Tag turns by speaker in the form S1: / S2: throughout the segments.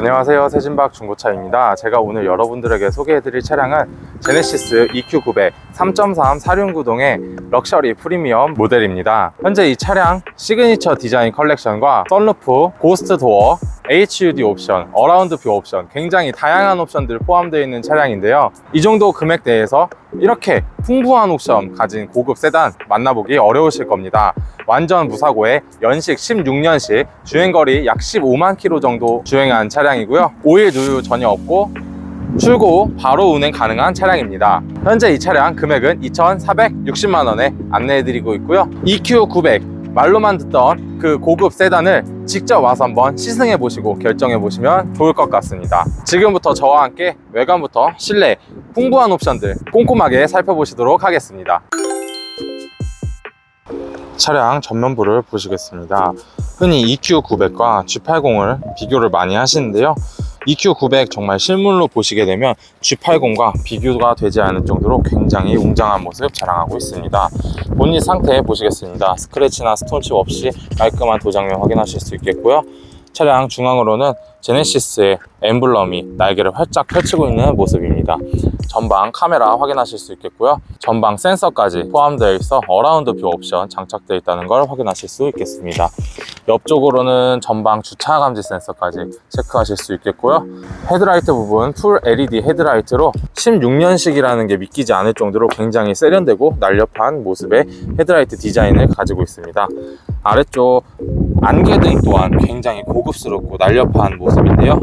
S1: 안녕하세요. 세진박 중고차입니다. 제가 오늘 여러분들에게 소개해드릴 차량은 제네시스 EQ900 3.3 4륜구동의 럭셔리 프리미엄 모델입니다. 현재 이 차량 시그니처 디자인 컬렉션과 썬루프, 고스트 도어, HUD 옵션, 어라운드 뷰 옵션 굉장히 다양한 옵션들 포함되어 있는 차량인데요. 이 정도 금액대에서 이렇게 풍부한 옵션 가진 고급 세단 만나보기 어려우실 겁니다. 완전 무사고에 연식 16년식 주행거리 약 15만 킬로 정도 주행한 차량이고요. 오일 누유 전혀 없고 출고 후 바로 운행 가능한 차량입니다. 현재 이 차량 금액은 2,460만 원에 안내해드리고 있고요. EQ900 말로만 듣던 그 고급 세단을 직접 와서 한번 시승해 보시고 결정해 보시면 좋을 것 같습니다. 지금부터 저와 함께 외관부터 실내 풍부한 옵션들 꼼꼼하게 살펴보시도록 하겠습니다. 차량 전면부를 보시겠습니다. 흔히 EQ900과 G80을 비교를 많이 하시는데요 EQ900 정말 실물로 보시게 되면 G80과 비교가 되지 않을 정도로 굉장히 웅장한 모습 자랑하고 있습니다. 본닛 상태 보시겠습니다. 스크래치나 스톤칩 없이 깔끔한 도장면 확인하실 수 있겠고요. 차량 중앙으로는 제네시스의 엠블럼이 날개를 활짝 펼치고 있는 모습입니다. 전방 카메라 확인하실 수 있겠고요. 전방 센서까지 포함되어 있어 어라운드 뷰 옵션 장착되어 있다는 걸 확인하실 수 있겠습니다. 옆쪽으로는 전방 주차 감지 센서까지 체크하실 수 있겠고요. 헤드라이트 부분 풀 LED 헤드라이트로 16년식이라는 게 믿기지 않을 정도로 굉장히 세련되고 날렵한 모습의 헤드라이트 디자인을 가지고 있습니다. 아래쪽 안개등 또한 굉장히 고급스럽고 날렵한 모습인데요.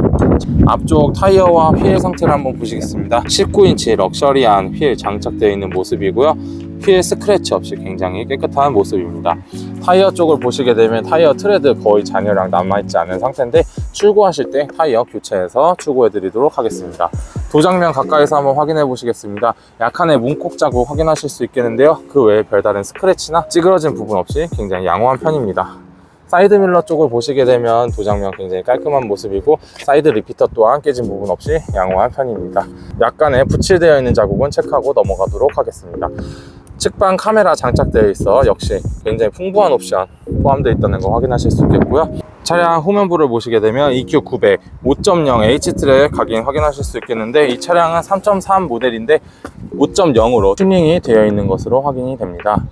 S1: 앞쪽 타이어와 휠 상태를 한번 보시겠습니다. 19인치 럭셔리한 휠 장착되어 있는 모습이고요. 휠 스크래치 없이 굉장히 깨끗한 모습입니다. 타이어 쪽을 보시게 되면 타이어 트레드 거의 잔여량 남아있지 않은 상태인데 출고하실 때 타이어 교체해서 출고해 드리도록 하겠습니다. 도장면 가까이서 한번 확인해 보시겠습니다. 약간의 문콕 자국 확인하실 수 있겠는데요. 그 외에 별다른 스크래치나 찌그러진 부분 없이 굉장히 양호한 편입니다. 사이드 밀러 쪽을 보시게 되면 도장면 굉장히 깔끔한 모습이고 사이드 리피터 또한 깨진 부분 없이 양호한 편입니다. 약간의 붙일되어 있는 자국은 체크하고 넘어가도록 하겠습니다. 측방 카메라 장착되어 있어 역시 굉장히 풍부한 옵션 포함되어 있다는 거 확인하실 수 있겠고요. 차량 후면부를 보시게 되면 EQ900 5.0 H트랙 각인 확인하실 수 있겠는데 이 차량은 3.3 모델인데 5.0으로 튜닝이 되어 있는 것으로 확인이 됩니다.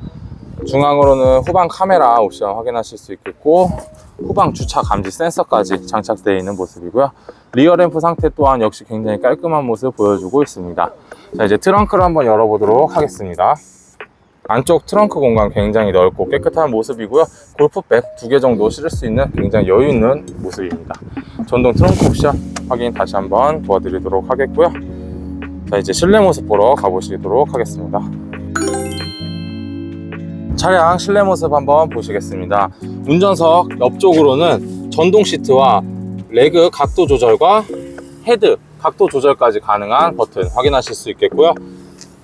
S1: 중앙으로는 후방 카메라 옵션 확인하실 수 있겠고 후방 주차 감지 센서까지 장착되어 있는 모습이고요. 리어 램프 상태 또한 역시 굉장히 깔끔한 모습 보여주고 있습니다. 자 이제 트렁크를 한번 열어보도록 하겠습니다. 안쪽 트렁크 공간 굉장히 넓고 깨끗한 모습이고요. 골프백 두 개 정도 실을 수 있는 굉장히 여유 있는 모습입니다. 전동 트렁크 옵션 확인 다시 한번 도와드리도록 하겠고요. 자 이제 실내 모습 보러 가보시도록 하겠습니다 차량 실내 모습 한번 보시겠습니다. 운전석 옆쪽으로는 전동 시트와 레그 각도 조절과 헤드 각도 조절까지 가능한 버튼 확인하실 수 있겠고요.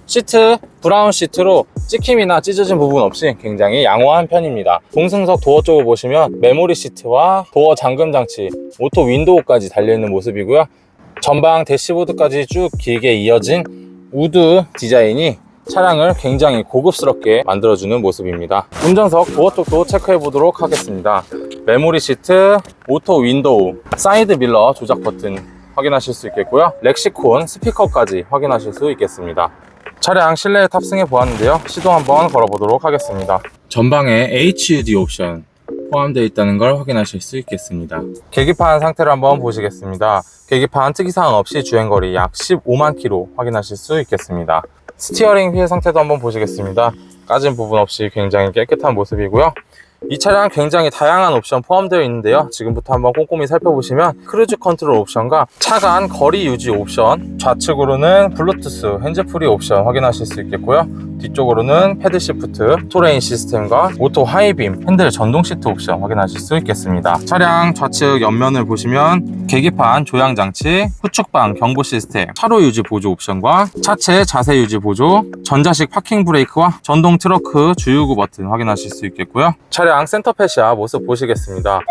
S1: 시트 브라운 시트로 찍힘이나 찢어진 부분 없이 굉장히 양호한 편입니다. 동승석 도어 쪽을 보시면 메모리 시트와 도어 잠금 장치, 오토 윈도우까지 달려있는 모습이고요. 전방 대시보드까지 쭉 길게 이어진 우드 디자인이 차량을 굉장히 고급스럽게 만들어주는 모습입니다. 운전석 도어 쪽도 체크해 보도록 하겠습니다. 메모리 시트, 오토 윈도우, 사이드 밀러 조작 버튼 확인하실 수 있겠고요. 렉시콘 스피커까지 확인하실 수 있겠습니다. 차량 실내에 탑승해 보았는데요. 시동 한번 걸어보도록 하겠습니다. 전방에 HUD 옵션 포함되어 있다는 걸 확인하실 수 있겠습니다. 계기판 상태를 한번 보시겠습니다. 계기판 특이사항 없이 주행거리 약 15만 킬로 확인하실 수 있겠습니다. 스티어링 휠 상태도 한번 보시겠습니다. 까진 부분 없이 굉장히 깨끗한 모습이고요. 이 차량 굉장히 다양한 옵션 포함되어 있는데요. 지금부터 한번 꼼꼼히 살펴보시면 크루즈 컨트롤 옵션과 차간 거리 유지 옵션, 좌측으로는 블루투스 핸즈프리 옵션 확인하실 수 있겠고요. 뒤쪽으로는 패드 시프트, 토레인 시스템과 오토 하이빔, 핸들 전동 시트 옵션 확인하실 수 있겠습니다. 차량 좌측 옆면을 보시면 계기판 조향 장치, 후측방 경보 시스템, 차로 유지 보조 옵션과 차체 자세 유지 보조, 전자식 파킹 브레이크와 전동 트러크 주유구 버튼 확인하실 수 있겠고요. 차량 센터 패시아 모습 보시겠습니다.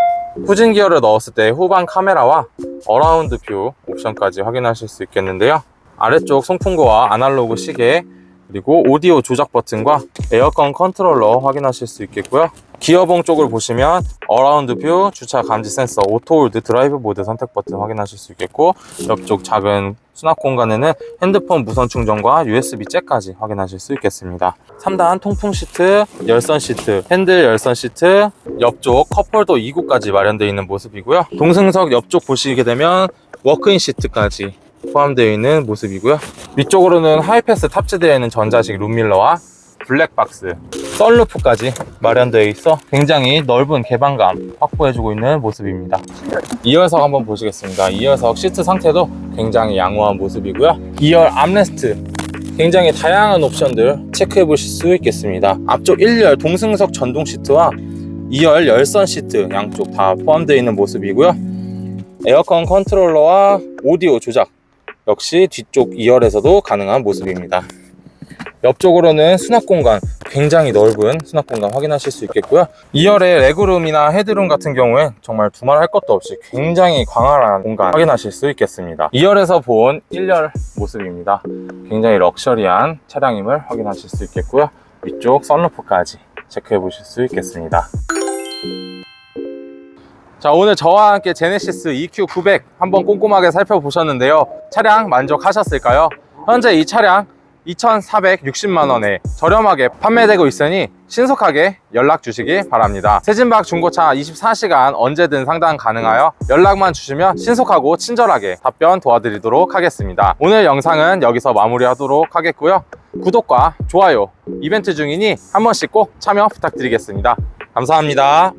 S1: 후진 기어를 넣었을 때 후방 카메라와 어라운드 뷰 옵션까지 확인하실 수 있겠는데요. 아래쪽 송풍구와 아날로그 시계 그리고 오디오 조작 버튼과 에어컨 컨트롤러 확인하실 수 있겠고요. 기어봉 쪽을 보시면 어라운드 뷰, 주차 감지 센서, 오토홀드, 드라이브 모드 선택 버튼 확인하실 수 있겠고 옆쪽 작은 수납 공간에는 핸드폰 무선 충전과 USB 잭까지 확인하실 수 있겠습니다. 3단 통풍 시트, 열선 시트, 핸들 열선 시트, 옆쪽 컵홀더 2구까지 마련되어 있는 모습이고요. 동승석 옆쪽 보시게 되면 워크인 시트까지 포함되어 있는 모습이고요. 위쪽으로는 하이패스 탑재되어 있는 전자식 룸밀러와 블랙박스, 썬루프까지 마련되어 있어 굉장히 넓은 개방감 확보해주고 있는 모습입니다. 2열석 한번 보시겠습니다. 2열석 시트 상태도 굉장히 양호한 모습이고요. 2열 암레스트 굉장히 다양한 옵션들 체크해 보실 수 있겠습니다. 앞쪽 1열 동승석 전동 시트와 2열 열선 시트 양쪽 다 포함되어 있는 모습이고요. 에어컨 컨트롤러와 오디오 조작 역시 뒤쪽 2열에서도 가능한 모습입니다. 옆쪽으로는 수납 공간 굉장히 넓은 수납 공간 확인하실 수 있겠고요. 2열의 레그룸이나 헤드룸 같은 경우에 정말 두말할 것도 없이 굉장히 광활한 공간 확인하실 수 있겠습니다. 2열에서 본 1열 모습입니다. 굉장히 럭셔리한 차량임을 확인하실 수 있겠고요. 위쪽 썬루프까지 체크해 보실 수 있겠습니다 자 오늘 저와 함께 제네시스 EQ900 한번 꼼꼼하게 살펴보셨는데요 차량 만족하셨을까요? 현재 이 차량 2,460만원에 저렴하게 판매되고 있으니 신속하게 연락 주시기 바랍니다. 세진박 중고차 24시간 언제든 상담 가능하여 연락만 주시면 신속하고 친절하게 답변 도와드리도록 하겠습니다. 오늘 영상은 여기서 마무리하도록 하겠고요. 구독과 좋아요 이벤트 중이니 한 번씩 꼭 참여 부탁드리겠습니다. 감사합니다.